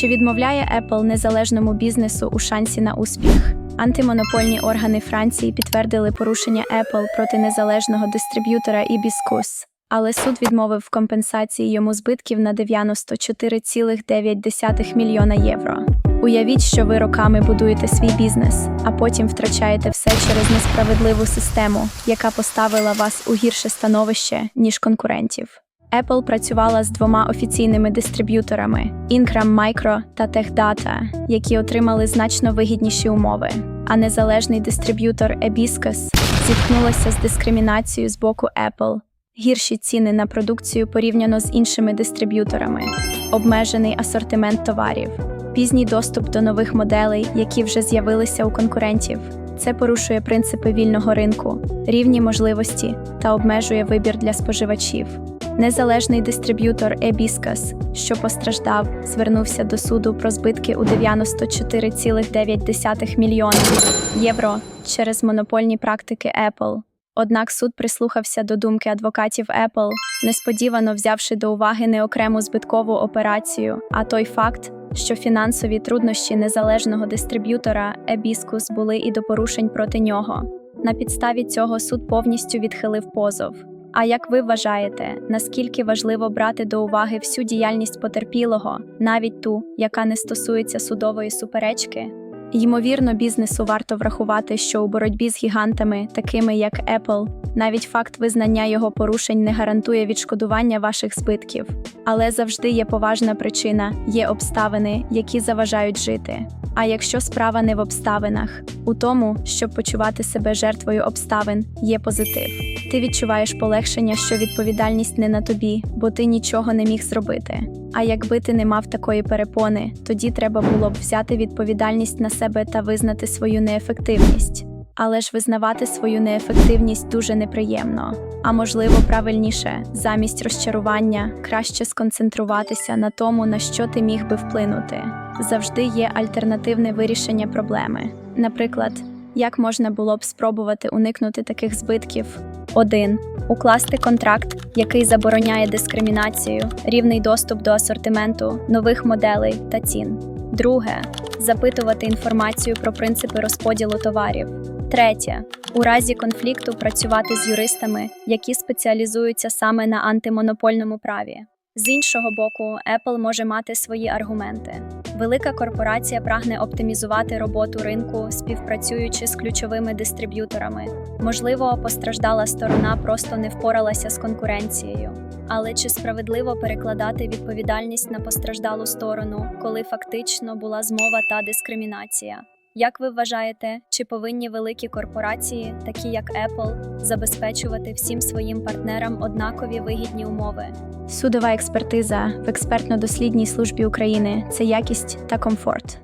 Чи відмовляє Apple незалежному бізнесу у шансі на успіх? Антимонопольні органи Франції підтвердили порушення Apple проти незалежного дистриб'ютора Hibiscus, але суд відмовив в компенсації йому збитків на 94,9 мільйона євро. Уявіть, що ви роками будуєте свій бізнес, а потім втрачаєте все через несправедливу систему, яка поставила вас у гірше становище, ніж конкурентів. Apple працювала з двома офіційними дистриб'юторами Ingram Micro та TechData, які отримали значно вигідніші умови. А незалежний дистриб'ютор Hibiscus зіткнулася з дискримінацією з боку Apple, гірші ціни на продукцію порівняно з іншими дистриб'юторами, обмежений асортимент товарів, пізній доступ до нових моделей, які вже з'явилися у конкурентів. Це порушує принципи вільного ринку, рівні можливості та обмежує вибір для споживачів. Незалежний дистриб'ютор Hibiscus, що постраждав, звернувся до суду про збитки у 94,9 мільйонів євро через монопольні практики Apple. Однак суд прислухався до думки адвокатів Apple, несподівано взявши до уваги не окрему збиткову операцію, а той факт, що фінансові труднощі незалежного дистриб'ютора Hibiscus були і до порушень проти нього. На підставі цього суд повністю відхилив позов. А як ви вважаєте, наскільки важливо брати до уваги всю діяльність потерпілого, навіть ту, яка не стосується судової суперечки? Ймовірно, бізнесу варто врахувати, що у боротьбі з гігантами, такими як Apple, навіть факт визнання його порушень не гарантує відшкодування ваших збитків. Але завжди є поважна причина, є обставини, які заважають жити. А якщо справа не в обставинах, у тому, щоб почувати себе жертвою обставин, є позитив. Ти відчуваєш полегшення, що відповідальність не на тобі, бо ти нічого не міг зробити. А якби ти не мав такої перепони, тоді треба було б взяти відповідальність на себе та визнати свою неефективність. Але ж визнавати свою неефективність дуже неприємно. А можливо, правильніше, замість розчарування, краще сконцентруватися на тому, на що ти міг би вплинути. Завжди є альтернативне вирішення проблеми. Наприклад, як можна було б спробувати уникнути таких збитків? 1. Укласти контракт, який забороняє дискримінацію, рівний доступ до асортименту, нових моделей та цін. Друге запитувати інформацію про принципи розподілу товарів. Третє у разі конфлікту працювати з юристами, які спеціалізуються саме на антимонопольному праві. З іншого боку, Apple може мати свої аргументи. Велика корпорація прагне оптимізувати роботу ринку, співпрацюючи з ключовими дистриб'юторами. Можливо, постраждала сторона просто не впоралася з конкуренцією. Але чи справедливо перекладати відповідальність на постраждалу сторону, коли фактично була змова та дискримінація? Як ви вважаєте, чи повинні великі корпорації, такі як Apple, забезпечувати всім своїм партнерам однакові вигідні умови? Судова експертиза в експертно-дослідній службі України це якість та комфорт.